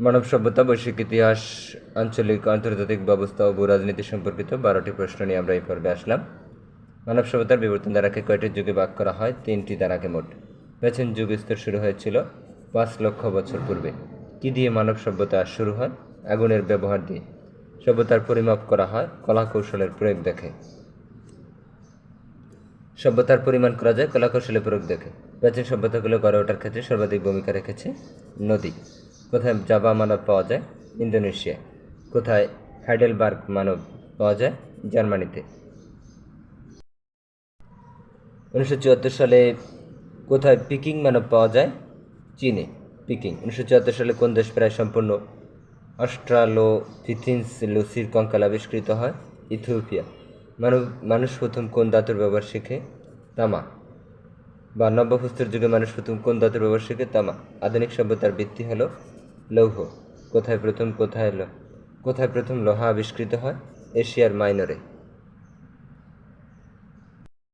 মানব সভ্যতা, বৈশ্বিক ইতিহাস, আঞ্চলিক, আন্তর্জাতিক ব্যবস্থা ও রাজনীতি সম্পর্কিত বারোটি প্রশ্ন নিয়ে আমরা এই পর্বে আসলাম। মানব সভ্যতার বিবর্তন দ্বারাকে কয়টি যুগে ভাগ করা হয়? তিনটি দ্বারাকে মোট। প্রাচীন যুগ স্তর শুরু হয়েছিল পাঁচ লক্ষ বছর পূর্বে। কি দিয়ে মানব সভ্যতা শুরু হয়? আগুনের ব্যবহার দিয়ে। সভ্যতার পরিমাপ করা হয় কলা কৌশলের প্রয়োগ দেখে। সভ্যতার পরিমাণ করা যায় কলাকৌশলে প্রয়োগ দেখে। প্রাচীন সভ্যতাগুলো গড়ে ওঠার ক্ষেত্রে সর্বাধিক ভূমিকা রেখেছে নদী। কোথায় জাভা মানব পাওয়া যায়? ইন্দোনেশিয়া। কোথায় হাইডেলবার্গ মানব পাওয়া যায়? জার্মানিতে। উনিশশো চুয়াত্তর সালে কোথায় পিকিং মানব পাওয়া যায়? চীনে। পিকিং। উনিশশো চুয়াত্তর সালে কোন দেশ প্রায় সম্পূর্ণ অস্ট্রালোপিথিন্স লুসির কঙ্কাল আবিষ্কৃত হয়? ইথিওপিয়া। মানব, মানুষ প্রথম কোন ধাতুর ব্যবহার শিখে? তামা। বা নব্যপ্রস্তর যুগে মানুষ প্রথম কোন ধাতুর ব্যবহার শিখে? তামা। আধুনিক সভ্যতার ভিত্তি হলো লৌহ কোথায় প্রথম কোথায় কোথায় প্রথম লোহা আবিষ্কৃত হয়? এশিয়ার মাইনরে।